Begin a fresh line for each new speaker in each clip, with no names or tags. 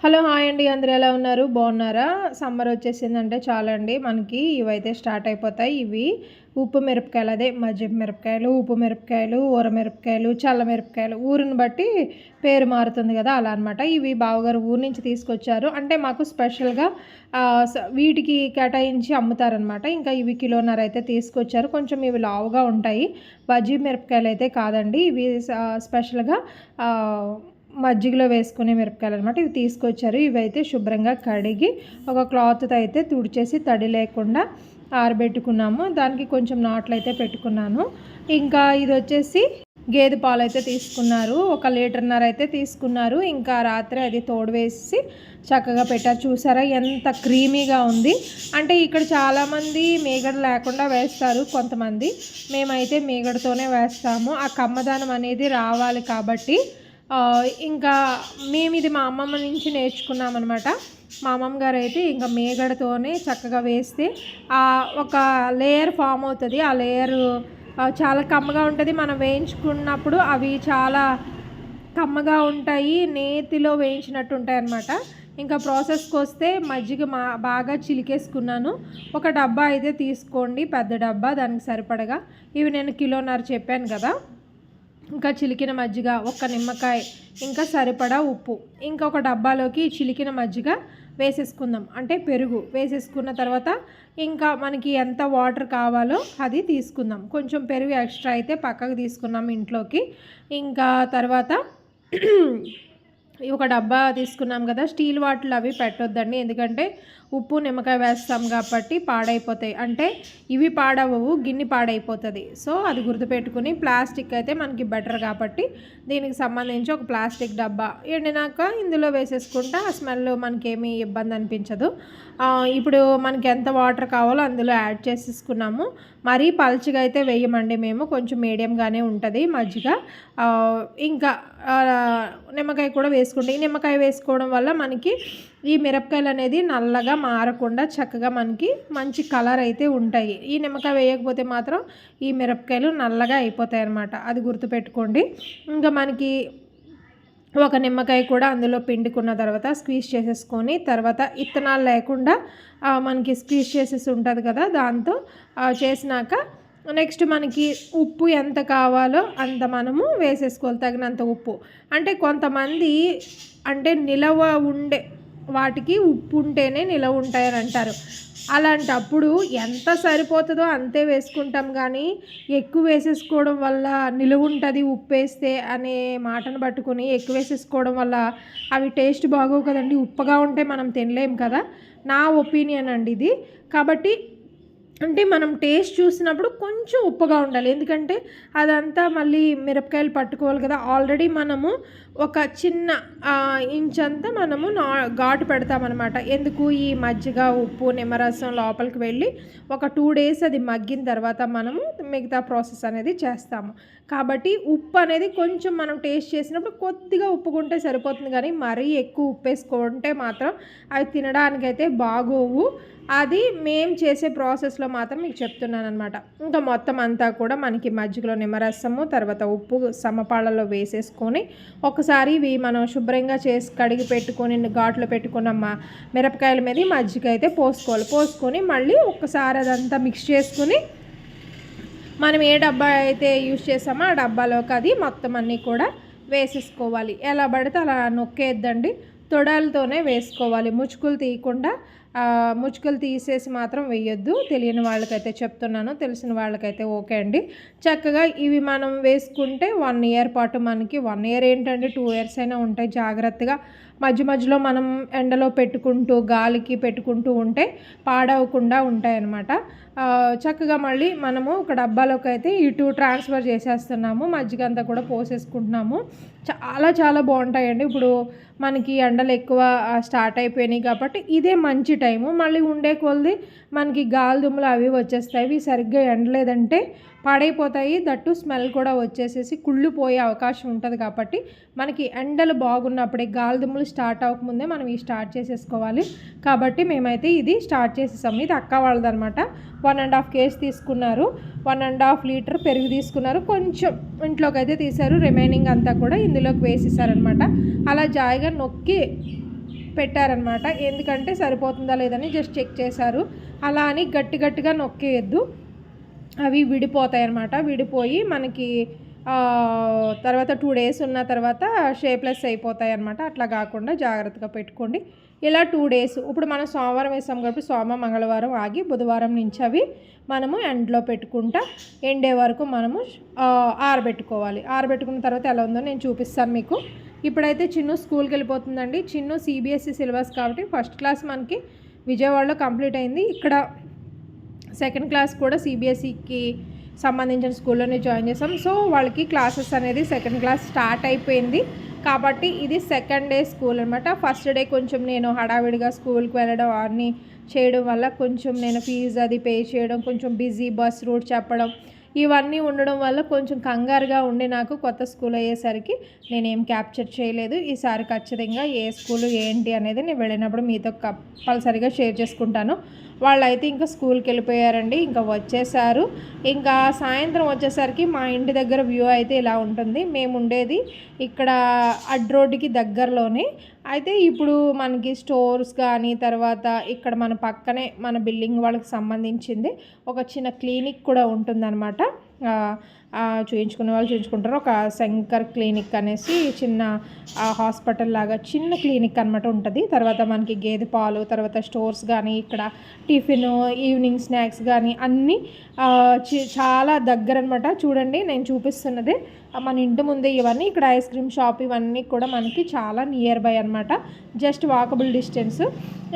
Hello hi అండి. అందరు ఎలా ఉన్నారు? బాగున్నారా? సమ్మర్ వచ్చేసిందంటే చాలండి. మనకి ఇవైతే స్టార్ట్ అయిపోతాయి. ఇవి ఉప్పు మిరపకాయలు. అదే మజ్జిగ మిరపకాయలు ఉప్పు మిరపకాయలు ఊర మిరపకాయలు చల్ల మిరపకాయలు. ఊరిని బట్టి పేరు మారుతుంది కదా అలా అనమాట ఇవి బావగారు ఊరి నుంచి తీసుకొచ్చారు. అంటే మాకు స్పెషల్గా వీటికి కేటాయించి అమ్ముతారనమాట ఇంకా ఇవి కిలోన్నర అయితే తీసుకొచ్చారు. కొంచెం ఇవి లావుగా ఉంటాయి. బజ్జీ మిరపకాయలు అయితే కాదండి. ఇవి స్పెషల్గా మజ్జిగలో వేసుకునే మిరపకాయలు అనమాట ఇవి తీసుకొచ్చారు. ఇవైతే శుభ్రంగా కడిగి ఒక క్లాత్తో అయితే తుడిచేసి తడి లేకుండా ఆరబెట్టుకున్నాము. దానికి కొంచెం నాట్లు అయితే పెట్టుకున్నాను. ఇంకా ఇది వచ్చేసి గేదె పాలు అయితే తీసుకున్నారు. ఒక లీటర్న్నర అయితే తీసుకున్నారు. ఇంకా రాత్రి అది తోడు వేసి చక్కగా పెట్టారు. చూసారా ఎంత క్రీమీగా ఉంది. అంటే ఇక్కడ చాలామంది మేగడ లేకుండా వేస్తారు కొంతమంది. మేమైతే మేగడతోనే వేస్తాము. ఆ కమ్మదానం అనేది రావాలి కాబట్టి ఇంకా మేము ఇది మా అమ్మమ్మ నుంచి నేర్చుకున్నామన్నమాట. మా అమ్మమ్మ గారు అయితే ఇంకా మేగడతోనే చక్కగా వేస్తే ఒక లేయర్ ఫామ్ అవుతుంది. ఆ లేయర్ చాలా కమ్మగా ఉంటుంది. మనం వేయించుకున్నప్పుడు అవి చాలా కమ్మగా ఉంటాయి నేతిలో వేయించినట్టు ఉంటాయి అన్నమాట ఇంకా ప్రాసెస్కి వస్తే మజ్జిగ మా బాగా చిలికేసుకున్నాను. ఒక డబ్బా అయితే తీసుకోండి పెద్ద డబ్బా దానికి సరిపడగా. ఇవి నేను కిలోన్నర చెప్పాను కదా. ఇంకా చిలికిన మజ్జిగ ఒక్క నిమ్మకాయ ఇంకా సరిపడా ఉప్పు. ఇంకొక డబ్బాలోకి చిలికిన మజ్జిగ వేసేసుకుందాం. అంటే పెరుగు వేసేసుకున్న తర్వాత ఇంకా మనకి ఎంత వాటర్ కావాలో అది తీసుకుందాం. కొంచెం పెరుగు ఎక్స్ట్రా అయితే పక్కకు తీసుకున్నాం ఇంట్లోకి. ఇంకా తర్వాత ఒక డబ్బా తీసుకున్నాం కదా స్టీల్ వాటిల్ అవి పెట్టొద్దండి. ఎందుకంటే ఉప్పు నిమ్మకాయ వేస్తాం కాబట్టి పాడైపోతాయి. అంటే ఇవి పాడవవు గిన్నె పాడైపోతుంది. సో అది గుర్తుపెట్టుకుని ప్లాస్టిక్ అయితే మనకి బెటర్ కాబట్టి దీనికి సంబంధించి ఒక ప్లాస్టిక్ డబ్బా ఎండినాక ఇందులో వేసేసుకుంటే ఆ స్మెల్ మనకేమీ ఇబ్బంది అనిపించదు. ఇప్పుడు మనకి ఎంత వాటర్ కావాలో అందులో యాడ్ చేసేసుకున్నాము. మరీ పల్చగా అయితే వేయమండి మేము కొంచెం మీడియంగానే ఉంటుంది మజ్జిగ. ఇంకా నిమ్మకాయ కూడా వేసుకుంటే ఈ నిమ్మకాయ వేసుకోవడం వల్ల మనకి ఈ మిరపకాయలు అనేది నల్లగా మారకుండా చక్కగా మనకి మంచి కలర్ అయితే ఉంటాయి. ఈ నిమ్మకాయ వేయకపోతే మాత్రం ఈ మిరపకాయలు నల్లగా అయిపోతాయి అన్నమాట. అది గుర్తుపెట్టుకోండి. ఇంకా మనకి ఒక నిమ్మకాయ కూడా అందులో పిండుకున్న తర్వాత స్క్వీజ్ చేసేసుకొని తర్వాత ఇత్తనాలు లేకుండా మనకి స్క్వీజ్ చేసేసి ఉంటుంది కదా దాంతో చేసినాక నెక్స్ట్ మనకి ఉప్పు ఎంత కావాలో అంత మనము వేసేసుకోవాలి తగినంత ఉప్పు. అంటే కొంతమంది అంటే నిలవ ఉండే వాటికి ఉప్పు ఉంటేనే నిలవ ఉంటాయని అంటారు. అలాంటప్పుడు ఎంత సరిపోతుందో అంతే వేసుకుంటాం కానీ ఎక్కువ వేసేసుకోవడం వల్ల నిలువ ఉంటుంది ఉప్పు వేస్తే అనే మాటను పట్టుకొని ఎక్కువ వేసేసుకోవడం వల్ల అవి టేస్ట్ బాగోవు కదండి. ఉప్పగా ఉంటే మనం తినలేం కదా. నా ఒపీనియన్ అండి ఇది. కాబట్టి అంటే మనం టేస్ట్ చూసినప్పుడు కొంచెం ఉప్పుగా ఉండాలి. ఎందుకంటే అదంతా మళ్ళీ మిరపకాయలు పట్టుకోవాలి కదా. ఆల్రెడీ మనము ఒక చిన్న ఇంచ్ అంతా మనము నా ఘాటు పెడతామన్నమాట. ఎందుకు? ఈ మజ్జిగ ఉప్పు నిమ్మరసం లోపలికి వెళ్ళి ఒక టూ డేస్ అది మగ్గిన తర్వాత మనము మిగతా ప్రాసెస్ అనేది చేస్తాము. కాబట్టి ఉప్పు అనేది కొంచెం మనం టేస్ట్ చేసినప్పుడు కొద్దిగా ఉప్పుకుంటే సరిపోతుంది. కానీ మరీ ఎక్కువ ఉప్పు వేసుకుంటే మాత్రం అవి తినడానికైతే బాగోవు. అది మేము చేసే ప్రాసెస్లో మాత్రం మీకు చెప్తున్నాను అనమాట ఇంకా మొత్తం అంతా కూడా మనకి మజ్జిగలో నిమ్మరసము తర్వాత ఉప్పు సమపాళ్ళలో వేసేసుకొని ఒకసారి ఇవి మనం శుభ్రంగా చేసి కడిగి పెట్టుకొని ఘాట్లో పెట్టుకున్న మిరపకాయల మీద మజ్జిగ అయితే పోసుకోవాలి. పోసుకొని మళ్ళీ ఒక్కసారి అదంతా మిక్స్ చేసుకుని మనం ఏ డబ్బా అయితే యూజ్ చేసామో ఆ డబ్బాలోకి అది మొత్తం అన్నీ కూడా వేసేసుకోవాలి. ఎలా పడితే అలా నొక్కేద్దండి తొడాలతోనే వేసుకోవాలి. ముచ్చుకులు తీయకుండా ముచ్చుకలు తీసేసి మాత్రం వేయొద్దు. తెలియని వాళ్ళకైతే చెప్తున్నాను. తెలిసిన వాళ్ళకైతే ఓకే అండి. చక్కగా ఇవి మనం వేసుకుంటే వన్ ఇయర్ పాటు మనకి వన్ ఇయర్ ఏంటంటే టూ ఇయర్స్ అయినా ఉంటాయి జాగ్రత్తగా. మధ్య మధ్యలో మనం ఎండలో పెట్టుకుంటూ గాలికి పెట్టుకుంటూ ఉంటే పాడవకుండా ఉంటాయన్నమాట. చక్కగా మళ్ళీ మనము ఒక డబ్బాలోకి అయితే ఇటు ట్రాన్స్ఫర్ చేసేస్తున్నాము. మజ్జిగ అంతా కూడా పోసేసుకుంటున్నాము. చాలా చాలా బాగుంటాయండి. ఇప్పుడు మనకి ఎండలు ఎక్కువ స్టార్ట్ అయిపోయినాయి కాబట్టి ఇదే మంచి టైము మళ్ళీ ఉండే కొలది మనకి గాలి దుమ్ములు అవి వచ్చేస్తాయి. అవి సరిగ్గా ఎండలేదంటే పాడైపోతాయి. దట్టు స్మెల్ కూడా వచ్చేసేసి కుళ్ళిపోయే అవకాశం ఉంటుంది కాబట్టి మనకి ఎండలు బాగున్నప్పుడే గాలిదుమ్ములు స్టార్ట్ అవ్వకముందే మనం ఇవి స్టార్ట్ చేసేసుకోవాలి. కాబట్టి మేమైతే ఇది స్టార్ట్ చేసేసాము ఇది అక్క వాళ్ళదనమాట వన్ అండ్ హాఫ్ కేజీ తీసుకున్నారు. వన్ అండ్ హాఫ్ లీటర్ పెరుగు తీసుకున్నారు. కొంచెం ఇంట్లోకి అయితే తీశారు. రిమైనింగ్ అంతా కూడా ఇందులోకి వేసేసారనమాట అలా జాయిగా నొక్కి పెట్టారనమాట ఎందుకంటే సరిపోతుందా లేదని జస్ట్ చెక్ చేశారు. అలా అని గట్టి గట్టిగా నొక్కేయద్దు. అవి విడిపోతాయి అన్నమాట విడిపోయి మనకి తర్వాత టూ డేస్ ఉన్న తర్వాత షేప్లెస్ అయిపోతాయి అనమాట అట్లా కాకుండా జాగ్రత్తగా పెట్టుకోండి. ఇలా టూ డేస్ ఇప్పుడు మనం సోమవారం వేసాం కాబట్టి సోమ మంగళవారం ఆగి బుధవారం నుంచి అవి మనము ఎండలో పెట్టుకుంటా ఎండే వరకు మనము ఆరబెట్టుకోవాలి. ఆరబెట్టుకున్న తర్వాత ఎలా ఉందో నేను చూపిస్తాను మీకు. ఇప్పుడైతే చిన్ను స్కూల్కి వెళ్ళిపోతుందండి. చిన్ను సిబిఎస్ఈ సిలబస్ కాబట్టి ఫస్ట్ క్లాస్ మనకి విజయవాడలో కంప్లీట్ అయింది. ఇక్కడ సెకండ్ క్లాస్ కూడా సిబిఎస్ఈకి సంబంధించిన స్కూల్లోనే జాయిన్ చేసాం సో వాళ్ళకి క్లాసెస్ అనేది సెకండ్ క్లాస్ స్టార్ట్ అయిపోయింది. కాబట్టి ఇది సెకండ్ డే స్కూల్ అనమాట ఫస్ట్ డే కొంచెం నేను హడావిడిగా స్కూల్కి వెళ్ళడం అన్నీ చేయడం వల్ల కొంచెం నేను ఫీజు అది పే చేయడం కొంచెం బిజీ బస్ రూట్ చెప్పడం ఇవన్నీ ఉండడం వల్ల కొంచెం కంగారుగా ఉండి నాకు కొత్త స్కూల్ అయ్యేసరికి నేనేం క్యాప్చర్ చేయలేదు. ఈసారి ఖచ్చితంగా ఏ స్కూల్ ఏంటి అనేది నేను వెళ్ళినప్పుడు మీతో కంపల్సరిగా షేర్ చేసుకుంటాను. వాళ్ళైతే ఇంకా స్కూల్కి వెళ్ళిపోయారండి ఇంకా వచ్చేసారు. ఇంకా సాయంత్రం వచ్చేసరికి మా ఇంటి దగ్గర వ్యూ అయితే ఇలా ఉంటుంది. మేము ఉండేది ఇక్కడ అడ్ రోడ్డుకి దగ్గరలోనే అయితే ఇప్పుడు మనకి స్టోర్స్ కానీ తర్వాత ఇక్కడ మన పక్కనే మన బిల్డింగ్ వాళ్ళకి సంబంధించింది ఒక చిన్న క్లినిక్ కూడా ఉంటుందన్నమాట. చూయించుకునే వాళ్ళు చూయించుకుంటారు. ఒక శంకర్ క్లినిక్ అనేసి చిన్న హాస్పిటల్ లాగా చిన్న క్లినిక్ అనమాట ఉంటుంది. తర్వాత మనకి గేదె పాలు తర్వాత స్టోర్స్ కానీ ఇక్కడ టిఫిన్ ఈవినింగ్ స్నాక్స్ కానీ అన్నీ చి- చాలా దగ్గర అనమాట చూడండి నేను చూపిస్తున్నది. మన ఇంటి ముందే ఇవన్నీ ఇక్కడ ఐస్ క్రీమ్ షాప్ ఇవన్నీ కూడా మనకి చాలా నియర్ బై అనమాట జస్ట్ వాకబుల్ డిస్టెన్స్.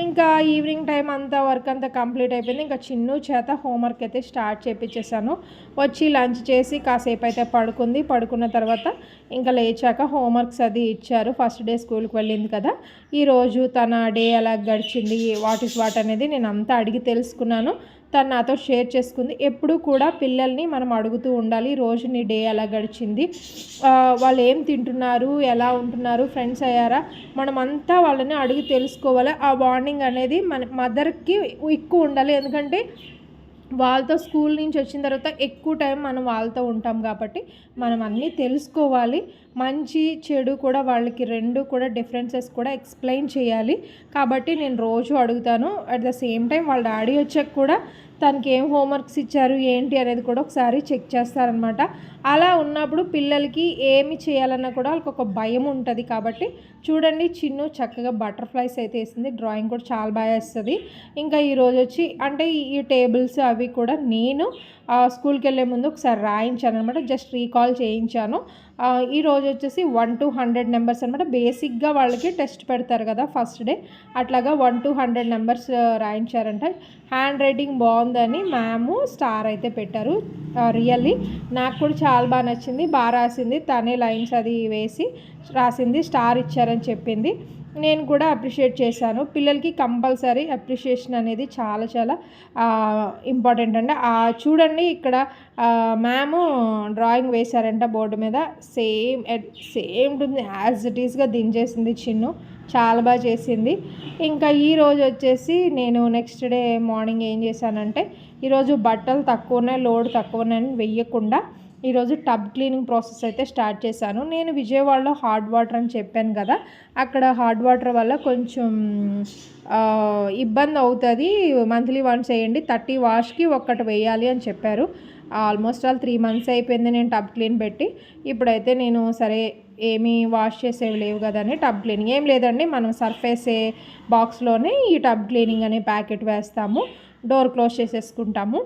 ఇంకా ఈవినింగ్ టైం అంతా వర్క్ అంతా కంప్లీట్ అయిపోయింది. ఇంకా చిన్ను చేత హోంవర్క్ అయితే స్టార్ట్ చేపించేసాను వచ్చి లంచ్ చేసి కాసేపు అయితే పడుకుంది. పడుకున్న తర్వాత ఇంకా లేచాక హోంవర్క్స్ అది ఇచ్చారు. ఫస్ట్ డే స్కూల్కి వెళ్ళింది కదా. ఈరోజు తన డే ఎలా గడిచింది? వాట్ ఇస్ వాట్ అనేది నేను అంతా అడిగి తెలుసుకున్నాను. తను నాతో షేర్ చేసుకుంది. ఎప్పుడు కూడా పిల్లల్ని మనం అడుగుతూ ఉండాలి. రోజు నీ డే ఎలా గడిచింది? వాళ్ళు ఏం తింటున్నారు? ఎలా ఉంటున్నారు? ఫ్రెండ్స్ అయ్యారా? మనం అంతా వాళ్ళని అడిగి తెలుసుకోవాలి. ఆ బాండింగ్ అనేది మన మదర్కి ఎక్కువ ఉండాలి. ఎందుకంటే వాళ్ళతో స్కూల్ నుంచి వచ్చిన తర్వాత ఎక్కువ టైం మనం వాళ్ళతో ఉంటాం కాబట్టి మనం అన్నీ తెలుసుకోవాలి. మంచి చెడు కూడా వాళ్ళకి రెండు కూడా డిఫరెన్సెస్ కూడా ఎక్స్ప్లెయిన్ చేయాలి. కాబట్టి నేను రోజు అడుగుతాను. అట్ ద సేమ్ టైం వాళ్ళ డాడీ వచ్చాక కూడా తనకి ఏం హోంవర్క్స్ ఇచ్చారు ఏంటి అనేది కూడా ఒకసారి చెక్ చేస్తారనమాట. అలా ఉన్నప్పుడు పిల్లలకి ఏమి చేయాలన్నా కూడా వాళ్ళకి ఒక భయం ఉంటుంది కాబట్టి చూడండి చిన్ను చక్కగా బటర్ఫ్లైస్ అయితే వేసింది. డ్రాయింగ్ కూడా చాలా బాగా వేస్తుంది. ఇంకా ఈరోజు వచ్చి అంటే ఈ టేబుల్స్ అవి కూడా నేను ఆ, స్కూల్కి వెళ్ళే ముందు ఒకసారి రాయించాను అనమాట జస్ట్ రీకాల్ చేయించాను. ఈరోజు ఈ వచ్చేసి వన్ టు హండ్రెడ్ నెంబర్స్ అనమాట బేసిక్గా వాళ్ళకి టెస్ట్ పెడతారు కదా ఫస్ట్ డే అట్లాగా వన్ టు హండ్రెడ్ నెంబర్స్ రాయించారంట. హ్యాండ్ రైటింగ్ బాగుందని మ్యామ్ స్టార్ అయితే పెట్టారు. రియల్లీ నాకు కూడా చాలా బాగా నచ్చింది. బాగా రాసింది. తనే లైన్స్ అది వేసి రాసింది. స్టార్ ఇచ్చారని చెప్పింది. నేను కూడా అప్రిషియేట్ చేశాను. పిల్లలకి కంపల్సరీ అప్రిషియేషన్ అనేది చాలా చాలా ఇంపార్టెంట్ అండి. చూడండి ఇక్కడ మ్యామ్ డ్రాయింగ్ వేశారంట బోర్డు మీద. సేమ్ సేమ్ ఉంది యాజ్ ఇట్ ఈస్గా దించేసింది చిన్ను. చాలా బాగా చేసింది. ఇంకా ఈ రోజు వచ్చేసి నేను నెక్స్ట్ డే మార్నింగ్ ఏం చేశానంటే ఈరోజు బట్టలు తక్కువనే లోడ్ తక్కువనే అని వెయ్యకుండా ఈరోజు టబ్ క్లీనింగ్ ప్రాసెస్ అయితే స్టార్ట్ చేశాను. నేను విజయవాడలో హార్డ్ వాటర్ అని చెప్పాను కదా అక్కడ హార్డ్ వాటర్ వల్ల కొంచెం ఇబ్బంది అవుతుంది. మంత్లీ వన్స్ వేయండి థర్టీ వాష్కి ఒక్కటి వేయాలి అని చెప్పారు. ఆల్మోస్ట్ ఆల్ త్రీ మంత్స్ అయిపోయింది నేను టబ్ క్లీన్ పెట్టి. ఇప్పుడైతే నేను సరే ఏమీ వాష్ చేసేవి లేవు కదండి టబ్ క్లీనింగ్. ఏం లేదండి మనం సర్ఫేసే బాక్స్లోనే ఈ టబ్ క్లీనింగ్ అనే ప్యాకెట్ వేస్తాము. డోర్ క్లోజ్ చేసేసుకుంటాము.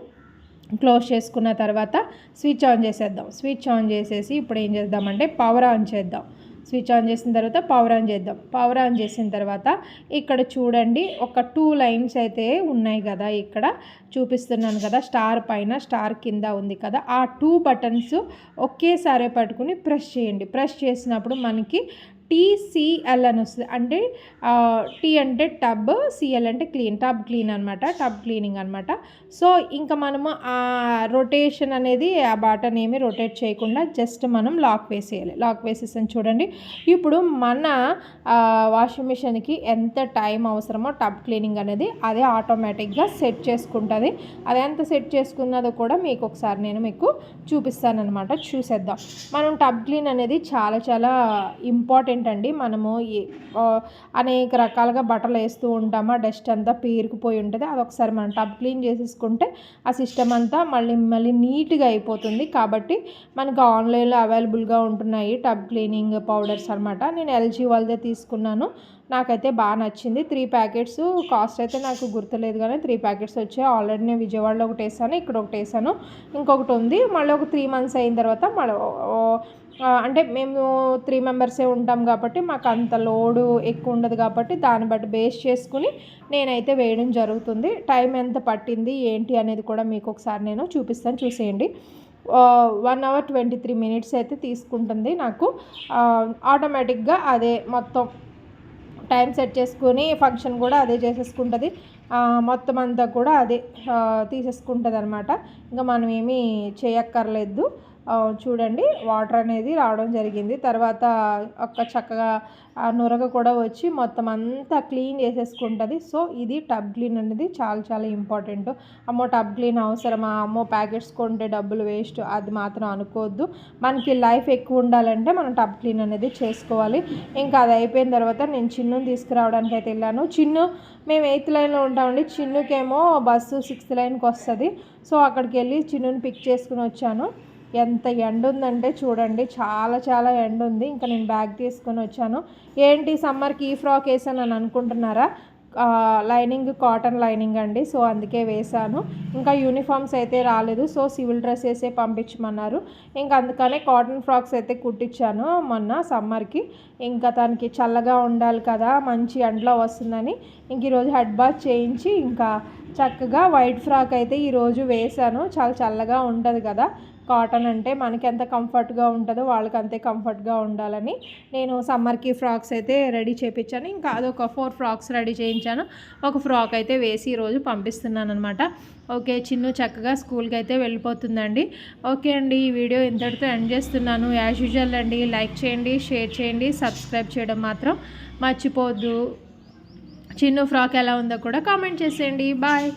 క్లోజ్ చేసుకున్న తర్వాత స్విచ్ ఆన్ చేసేద్దాం. స్విచ్ ఆన్ చేసేసి ఇప్పుడు ఏం చేద్దామంటే పవర్ ఆన్ చేద్దాం. స్విచ్ ఆన్ చేసిన తర్వాత పవర్ ఆన్ చేద్దాం. పవర్ ఆన్ చేసిన తర్వాత ఇక్కడ చూడండి ఒక టూ లైన్స్ అయితే ఉన్నాయి కదా ఇక్కడ. చూపిస్తున్నాను కదా స్టార్ పైన స్టార్ కింద ఉంది కదా. ఆ టూ బటన్స్ ఒకేసారి పట్టుకుని ప్రెస్ చేయండి. ప్రెస్ చేసినప్పుడు మనకి టీసీఎల్ అని వస్తుంది. అంటే టీ అంటే టబ్ సిఎల్ అంటే క్లీన్ టబ్ క్లీన్ అనమాట టబ్ క్లీనింగ్ అనమాట సో ఇంకా మనము ఆ రొటేషన్ అనేది ఆ బాటన్ ఏమి రొటేట్ చేయకుండా జస్ట్ మనం లాక్ వేసేయాలి. లాక్ వేసేసాను చూడండి. ఇప్పుడు మన వాషింగ్ మిషన్కి ఎంత టైం అవసరమో టబ్ క్లీనింగ్ అనేది అదే ఆటోమేటిక్గా సెట్ చేసుకుంటుంది. అది ఎంత సెట్ చేసుకున్నదో కూడా మీకు ఒకసారి నేను మీకు చూపిస్తానమాట చూసేద్దాం. మనం టబ్ క్లీన్ అనేది చాలా చాలా ఇంపార్టెంట్ ఏంటండి? మనము ఏ- అనేక రకాలుగా బట్టలు వేస్తూ ఉంటాము. ఆ డస్ట్ అంతా పేరుకుపోయి ఉంటుంది. అది ఒకసారి మనం టబ్ క్లీన్ చేసేసుకుంటే ఆ సిస్టమ్ అంతా మళ్ళీ మళ్ళీ నీట్గా అయిపోతుంది. కాబట్టి మనకు ఆన్లైన్లో అవైలబుల్గా ఉంటున్నాయి టబ్ క్లీనింగ్ పౌడర్స్ అనమాట నేను ఎల్జీ వాళ్ళదే తీసుకున్నాను. నాకైతే బాగా నచ్చింది. త్రీ ప్యాకెట్స్ కాస్ట్ అయితే నాకు గుర్తులేదు కానీ త్రీ ప్యాకెట్స్ వచ్చాయి. ఆల్రెడీ నేను విజయవాడలో ఒకటి వేసాను ఇక్కడ ఒకటి వేసాను ఇంకొకటి ఉంది. మళ్ళీ ఒక త్రీ మంత్స్ అయిన తర్వాత మళ్ళీ అంటే మేము త్రీ మెంబర్సే ఉంటాం కాబట్టి మాకు అంత లోడు ఎక్కువ ఉండదు కాబట్టి దాన్ని బట్టి బేస్ చేసుకుని నేనైతే వేయడం జరుగుతుంది. టైం ఎంత పట్టింది ఏంటి అనేది కూడా మీకు ఒకసారి నేను చూపిస్తాను చూసేయండి. One hour twenty three minutes అయితే తీసుకుంటుంది నాకు. ఆటోమేటిక్గా అదే మొత్తం టైం సెట్ చేసుకొని ఫంక్షన్ కూడా అదే చేసేసుకుంటుంది. మొత్తం అంతా కూడా అదే తీసేసుకుంటుంది అనమాట ఇంకా మనం ఏమీ చేయక్కర్లేదు. చూడండి వాటర్ అనేది రావడం జరిగింది. తర్వాత ఒక చక్కగా నురగ కూడా వచ్చి మొత్తం అంతా క్లీన్ చేసేసుకుంటుంది. సో ఇది టబ్ క్లీన్ అనేది చాలా చాలా ఇంపార్టెంట్. అమ్మో టబ్ క్లీన్ అవసరమా? అమ్మో ప్యాకెట్స్ కొంటే డబ్బులు వేస్ట్. అది మాత్రం అనుకోవద్దు. మనకి లైఫ్ ఎక్కువ ఉండాలంటే మనం టబ్ క్లీన్ అనేది చేసుకోవాలి. ఇంకా అది అయిపోయిన తర్వాత నేను చిన్నుని తీసుకురావడానికి అయితే వెళ్ళాను. చిన్ను మేము ఎయిత్ లైన్లో ఉంటామండి. చిన్నుకేమో బస్సు సిక్స్త్ లైన్కి వస్తుంది. సో అక్కడికి వెళ్ళి చిన్నుని పిక్ చేసుకుని వచ్చాను. ఎంత ఎండ ఉందంటే చూడండి చాలా చాలా ఎండ ఉంది ఇంకా నేను బ్యాగ్ తీసుకొని వచ్చాను. ఏంటి సమ్మర్కి ఈ ఫ్రాక్ వేసాను అని అనుకుంటున్నారా? లైనింగ్ కాటన్ లైనింగ్ అండి. సో అందుకే వేశాను ఇంకా యూనిఫామ్స్ అయితే రాలేదు. సో సివిల్ డ్రెస్ వేసే పంపించమన్నారు. ఇంకా అందుకనే కాటన్ ఫ్రాక్స్ అయితే కుట్టించాను మొన్న సమ్మర్కి ఇంకా తనకి చల్లగా ఉండాలి కదా మంచి ఎండలో వస్తుందని. ఇంక ఈరోజు హెడ్ బాత్ చేయించి ఇంకా చక్కగా వైట్ ఫ్రాక్ అయితే ఈరోజు వేశాను చాలా చల్లగా ఉంటుంది కదా. కాటన్ అంటే మనకి ఎంత కంఫర్ట్గా ఉంటుందో వాళ్ళకి అంతే కంఫర్ట్గా ఉండాలని నేను సమ్మర్కి ఫ్రాక్స్ అయితే రెడీ చేయించాను ఇంకా అదొక ఫోర్ ఫ్రాక్స్ రెడీ చేయించాను. ఒక ఫ్రాక్ అయితే వేసి ఈరోజు పంపిస్తున్నాను అనమాట ఓకే చిన్ను చక్కగా స్కూల్కి అయితే వెళ్ళిపోతుందండి. ఓకే అండి ఈ వీడియో ఇంతటితో ఎండ్ చేస్తున్నాను. యాజ్ యూజువల్ అండి లైక్ చేయండి షేర్ చేయండి సబ్స్క్రైబ్ చేయడం మాత్రం మర్చిపోవద్దు చిన్ను ఫ్రాక్ ఎలా ఉందో కూడా కామెంట్ చేసేయండి. బాయ్.